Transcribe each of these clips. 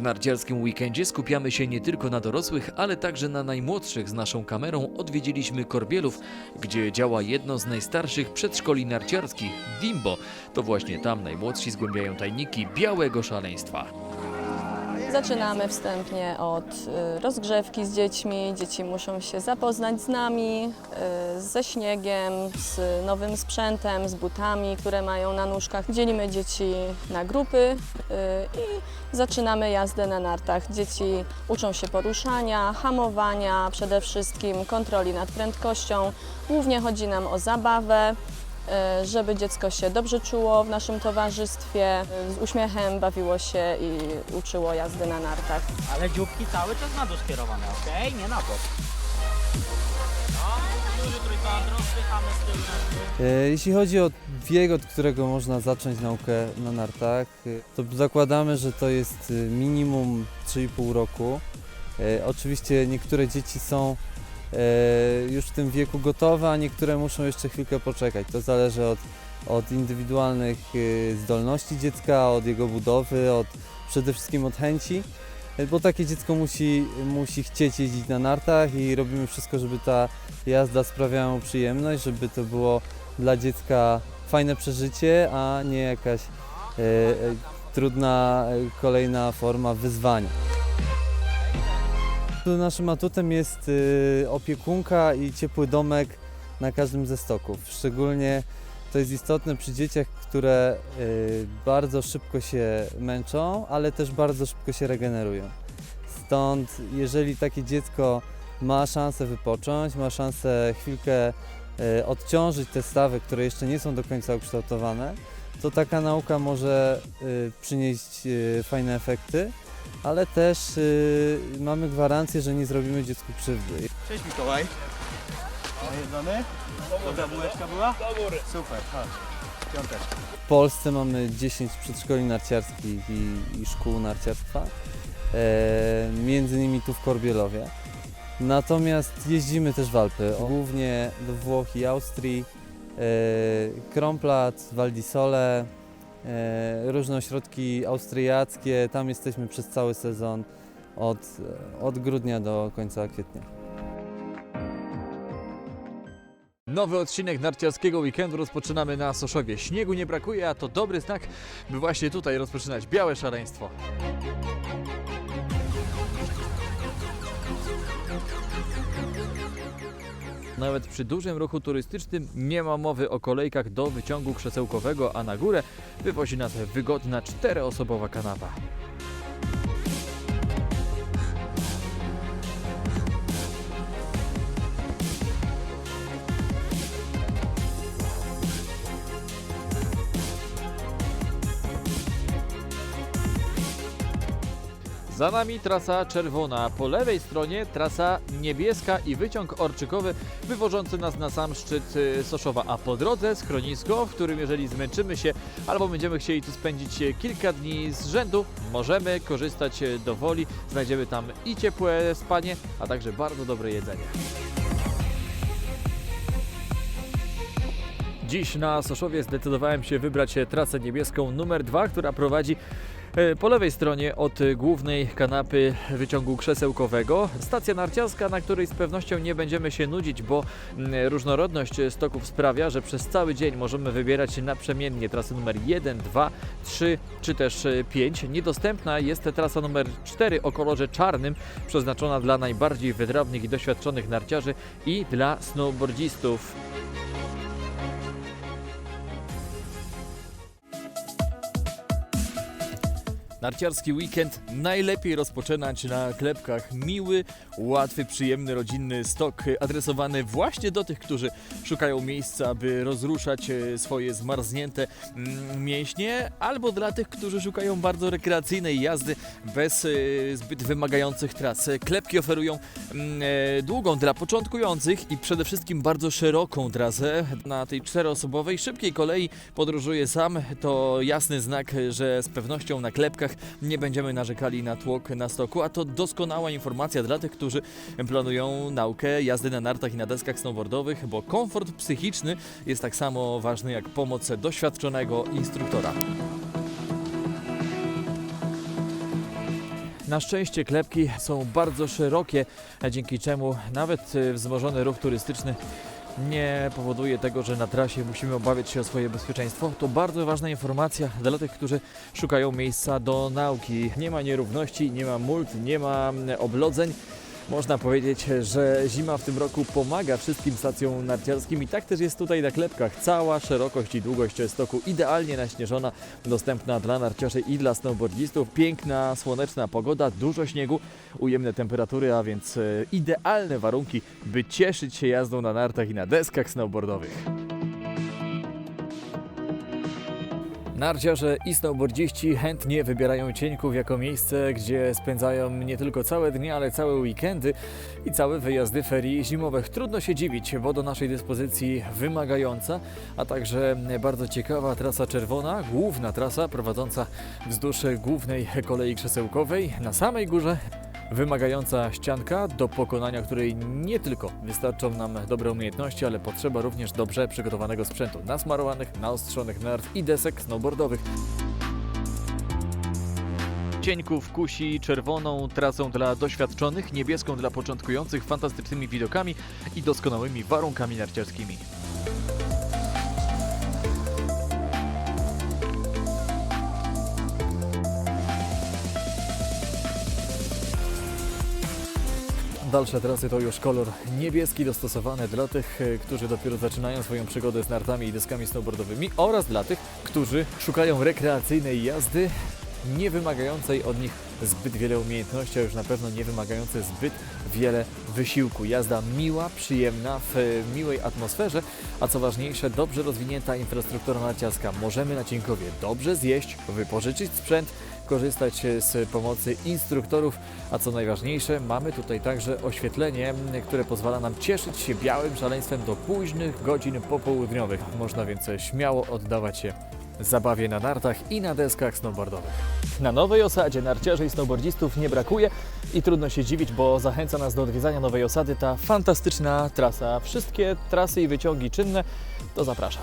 W narciarskim weekendzie skupiamy się nie tylko na dorosłych, ale także na najmłodszych. Z naszą kamerą odwiedziliśmy Korbielów, gdzie działa jedno z najstarszych przedszkoli narciarskich, Dimbo. To właśnie tam najmłodsi zgłębiają tajniki białego szaleństwa. Zaczynamy wstępnie od y, rozgrzewki z dziećmi. Dzieci muszą się zapoznać z nami, y, ze śniegiem, z nowym sprzętem, z butami, które mają na nóżkach. Dzielimy dzieci na grupy y, i zaczynamy jazdę na nartach. Dzieci uczą się poruszania, hamowania, przede wszystkim kontroli nad prędkością. Głównie chodzi nam o zabawę, żeby dziecko się dobrze czuło w naszym towarzystwie, y, z uśmiechem bawiło się i uczyło jazdy na nartach. Ale dzióbki cały czas na dół skierowane, okej? Nie na bok. No, duży trójkąt, rozpychamy z tyłu. E, Jeśli chodzi o wiek, od którego można zacząć naukę na nartach, e, to zakładamy, że to jest e, minimum 3,5 roku. E, Oczywiście niektóre dzieci są e, już w tym wieku gotowe, a niektóre muszą jeszcze chwilkę poczekać. To zależy od, od indywidualnych e, zdolności dziecka, od jego budowy, od, przede wszystkim od chęci. E, Bo takie dziecko musi, musi chcieć jeździć na nartach i robimy wszystko, żeby ta jazda sprawiała mu przyjemność, żeby to było dla dziecka fajne przeżycie, a nie jakaś e, e, trudna e, kolejna forma wyzwania. Naszym atutem jest e, opiekunka i ciepły domek na każdym ze stoków. Szczególnie to jest istotne przy dzieciach, które e, bardzo szybko się męczą, ale też bardzo szybko się regenerują. Stąd jeżeli takie dziecko ma szansę wypocząć, ma szansę chwilkę e, odciążyć te stawy, które jeszcze nie są do końca ukształtowane, to taka nauka może przynieść fajne efekty, ale też e, mamy gwarancję, że nie zrobimy dziecku krzywdy. Cześć Mikołaj. Jedzony? Dobra bułeczka była? Super, chodź. Piąteczka. W Polsce mamy 10 przedszkoli narciarskich i, i szkół narciarstwa, e, między innymi tu w Korbielowie. Natomiast jeździmy też w Alpy, głównie do Włoch i Austrii, e, Kronplatz, Val di Sole, różne ośrodki austriackie. Tam jesteśmy przez cały sezon od, od grudnia do końca kwietnia. Nowy odcinek narciarskiego weekendu rozpoczynamy na Soszowie. Śniegu nie brakuje, a to dobry znak, by właśnie tutaj rozpoczynać białe szaleństwo. Nawet przy dużym ruchu turystycznym nie ma mowy o kolejkach do wyciągu krzesełkowego, a na górę wywozi nas wygodna czteroosobowa kanapa. Za nami trasa czerwona, po lewej stronie trasa niebieska i wyciąg orczykowy wywożący nas na sam szczyt y, Soszowa, a po drodze schronisko, w którym jeżeli zmęczymy się albo będziemy chcieli tu spędzić y, kilka dni z rzędu, możemy korzystać y, do woli. Znajdziemy tam i ciepłe spanie, a także bardzo dobre jedzenie. Dziś na Soszowie zdecydowałem się wybrać e, trasę niebieską numer 2, która prowadzi e, po lewej stronie od e, głównej kanapy wyciągu krzesełkowego. Stacja narciarska, na której z pewnością nie będziemy się nudzić, bo mm, różnorodność e, stoków sprawia, że przez cały dzień możemy wybierać naprzemiennie trasy numer 1, 2, 3 czy też 5. Niedostępna jest trasa numer 4 o kolorze czarnym, przeznaczona dla najbardziej wytrawnych i doświadczonych narciarzy i dla snowboardzistów. Narciarski weekend najlepiej rozpoczynać na klepkach. Miły, łatwy, przyjemny, rodzinny stok adresowany właśnie do tych, którzy szukają miejsca, by rozruszać e, swoje zmarznięte mm, mięśnie, albo dla tych, którzy szukają bardzo rekreacyjnej jazdy bez e, zbyt wymagających tras. Klepki oferują mm, e, długą dla początkujących i przede wszystkim bardzo szeroką trasę. Na tej czteroosobowej, szybkiej kolei podróżuję sam. To jasny znak, że z pewnością na klepkach nie będziemy narzekali na tłok na stoku, a to doskonała informacja dla tych, którzy planują naukę jazdy na nartach i na deskach snowboardowych, bo komfort psychiczny jest tak samo ważny jak pomoc doświadczonego instruktora. Na szczęście klepki są bardzo szerokie, dzięki czemu nawet wzmożony ruch turystyczny nie powoduje tego, że na trasie musimy obawiać się o swoje bezpieczeństwo. To bardzo ważna informacja dla tych, którzy szukają miejsca do nauki. Nie ma nierówności, nie ma mult, nie ma mm, oblodzeń. Można powiedzieć, że zima w tym roku pomaga wszystkim stacjom narciarskim i tak też jest tutaj na klepkach. Cała szerokość i długość stoku idealnie naśnieżona, dostępna dla narciarzy i dla snowboardzistów. Piękna, słoneczna pogoda, dużo śniegu, ujemne temperatury, a więc e, idealne warunki, by cieszyć się jazdą na nartach i na deskach snowboardowych. Narciarze i snowboardziści chętnie wybierają Cieńków jako miejsce, gdzie spędzają nie tylko całe dni, ale całe weekendy i całe wyjazdy ferii zimowych. Trudno się dziwić, bo do naszej dyspozycji wymagająca, a także bardzo ciekawa trasa czerwona, główna trasa prowadząca wzdłuż głównej kolei krzesełkowej na samej górze wymagająca ścianka, do pokonania której nie tylko wystarczą nam dobre umiejętności, ale potrzeba również dobrze przygotowanego sprzętu, nasmarowanych, naostrzonych narw i desek snowboardowych. Cieńków kusi czerwoną trasą dla doświadczonych, niebieską dla początkujących, fantastycznymi widokami i doskonałymi warunkami narciarskimi. Dalsze trasy to już kolor niebieski dostosowany dla tych, e, którzy dopiero zaczynają swoją przygodę z nartami i deskami snowboardowymi oraz dla tych, którzy szukają rekreacyjnej jazdy, nie wymagającej od nich zbyt wiele umiejętności, a już na pewno nie wymagającej zbyt wiele wysiłku. Jazda miła, przyjemna, w e, miłej atmosferze, a co ważniejsze, dobrze rozwinięta infrastruktura narciarska. Możemy na Cienkowie dobrze zjeść, wypożyczyć sprzęt, korzystać z pomocy instruktorów, a co najważniejsze, mamy tutaj także oświetlenie, które pozwala nam cieszyć się białym szaleństwem do późnych godzin popołudniowych. Można więc śmiało oddawać się zabawie na nartach i na deskach snowboardowych. Na nowej osadzie narciarzy i snowboardzistów nie brakuje i trudno się dziwić, bo zachęca nas do odwiedzania nowej osady ta fantastyczna trasa. Wszystkie trasy i wyciągi czynne, to zapraszam.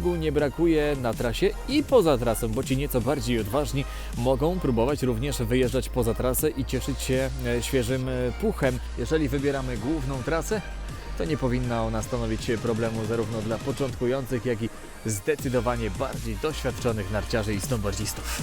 Nie brakuje na trasie i poza trasą, bo ci nieco bardziej odważni mogą próbować również wyjeżdżać poza trasę i cieszyć się e, świeżym e, puchem. Jeżeli wybieramy główną trasę, to nie powinna ona stanowić problemu zarówno dla początkujących, jak i zdecydowanie bardziej doświadczonych narciarzy i snowboardzistów.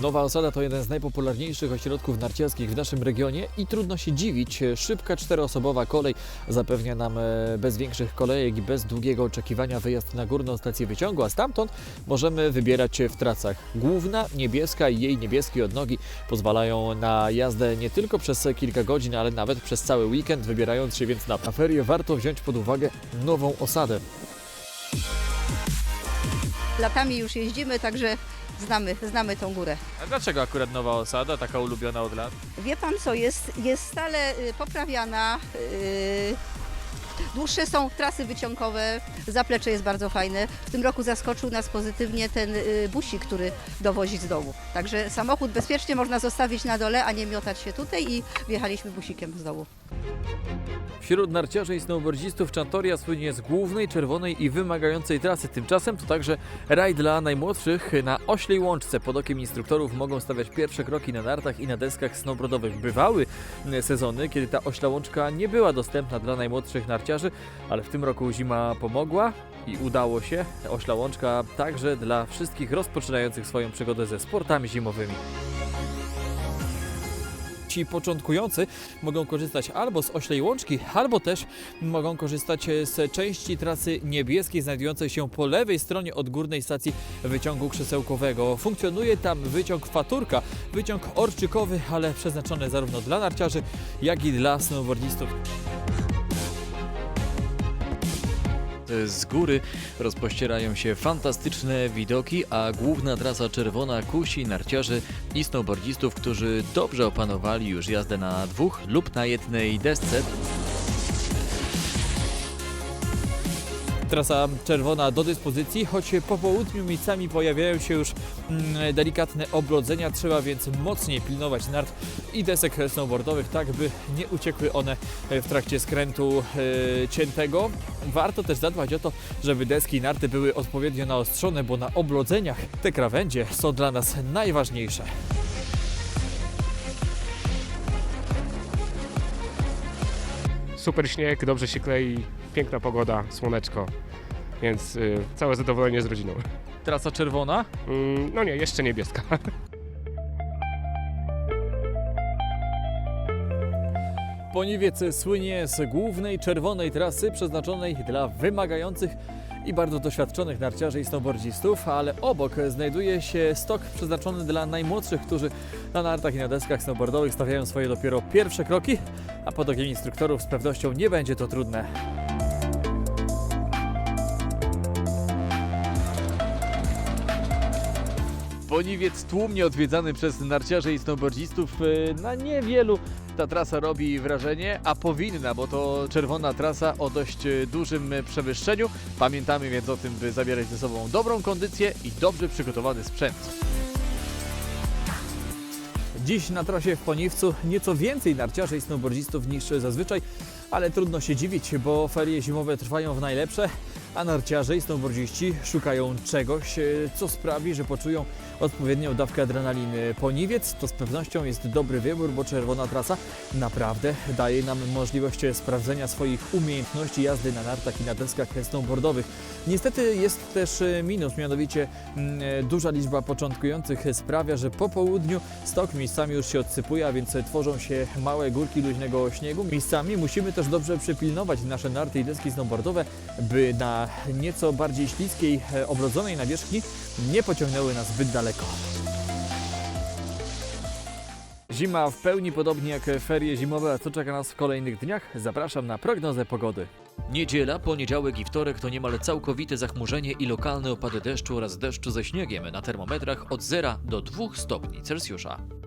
Nowa Osada to jeden z najpopularniejszych ośrodków narciarskich w naszym regionie i trudno się dziwić. Szybka czteroosobowa kolej zapewnia nam e, bez większych kolejek i bez długiego oczekiwania wyjazd na górną stację wyciągu, a stamtąd możemy wybierać się w trasach. Główna, niebieska i jej niebieskie odnogi pozwalają na jazdę nie tylko przez kilka godzin, ale nawet przez cały weekend. Wybierając się więc na ferie warto wziąć pod uwagę Nową Osadę. Latami już jeździmy, także znamy, znamy tą górę. A dlaczego akurat Nowa Osada, taka ulubiona od lat? Wie pan co, jest, jest stale y, poprawiana. y, Dłuższe są trasy wyciągowe, zaplecze jest bardzo fajne. W tym roku zaskoczył nas pozytywnie ten y, busik, który dowozi z dołu. Także samochód bezpiecznie można zostawić na dole, a nie miotać się tutaj i wjechaliśmy busikiem z dołu. Wśród narciarzy i snowboardzistów Chantoria słynie z głównej, czerwonej i wymagającej trasy. Tymczasem to także raj dla najmłodszych. Na oślej łączce pod okiem instruktorów mogą stawiać pierwsze kroki na nartach i na deskach snowboardowych. Bywały sezony, kiedy ta ośla łączka nie była dostępna dla najmłodszych narciarzy, ale w tym roku zima pomogła i udało się. Ośla łączka także dla wszystkich rozpoczynających swoją przygodę ze sportami zimowymi. Ci początkujący mogą korzystać albo z oślej łączki, albo też mogą korzystać z części trasy niebieskiej znajdującej się po lewej stronie od górnej stacji wyciągu krzesełkowego. Funkcjonuje tam wyciąg Faturka, wyciąg orczykowy, ale przeznaczony zarówno dla narciarzy, jak i dla snowboardistów. Z góry rozpościerają się fantastyczne widoki, a główna trasa czerwona kusi narciarzy i snowboardzistów, którzy dobrze opanowali już jazdę na dwóch lub na jednej desce. Trasa czerwona do dyspozycji, choć po południu miejscami pojawiają się już mm, delikatne oblodzenia, trzeba więc mocniej pilnować nart i desek snowboardowych, tak by nie uciekły one w trakcie skrętu e, ciętego. Warto też zadbać o to, żeby deski i narty były odpowiednio naostrzone, bo na oblodzeniach te krawędzie są dla nas najważniejsze. super śnieg, dobrze się klei, piękna pogoda, słoneczko, więc y, całe zadowolenie z rodziną. Trasa czerwona, Mm, no nie, jeszcze niebieska. Poniwiec słynie z głównej czerwonej trasy przeznaczonej dla wymagających i bardzo doświadczonych narciarzy i snowboardzistów, ale obok znajduje się stok przeznaczony dla najmłodszych, którzy na nartach i na deskach snowboardowych stawiają swoje dopiero pierwsze kroki, a pod okiem instruktorów z pewnością nie będzie to trudne. Poniwiec tłumnie odwiedzany przez narciarzy i snowboardzistów. e, Na niewielu ta trasa robi wrażenie, a powinna, bo to czerwona trasa o dość e, dużym przewyższeniu. Pamiętamy więc o tym, by zabierać ze sobą dobrą kondycję i dobrze przygotowany sprzęt. Dziś na trasie w Poniwcu nieco więcej narciarzy i snowboardzistów niż zazwyczaj, ale trudno się dziwić, bo ferie zimowe trwają w najlepsze, a narciarze i snowboardziści szukają czegoś, e, co sprawi, że poczują odpowiednią dawkę adrenaliny. Poniwiec to z pewnością jest dobry wybór, bo czerwona trasa naprawdę daje nam możliwość sprawdzenia swoich umiejętności jazdy na nartach i na deskach snowboardowych. Niestety jest też e, minus, mianowicie mm, e, duża liczba początkujących sprawia, że po południu stok miejscami już się odsypuje, a więc tworzą się małe górki luźnego śniegu. Miejscami musimy też dobrze przypilnować nasze narty i deski snowboardowe, by na nieco bardziej śliskiej, e, obrodzonej nawierzchni nie pociągnęły nas zbyt daleko. Zima w pełni, podobnie jak ferie zimowe, a co czeka nas w kolejnych dniach? Zapraszam na prognozę pogody. Niedziela, poniedziałek i wtorek to niemal całkowite zachmurzenie i lokalne opady deszczu oraz deszczu ze śniegiem na termometrach od 0 do 2 stopni Celsjusza.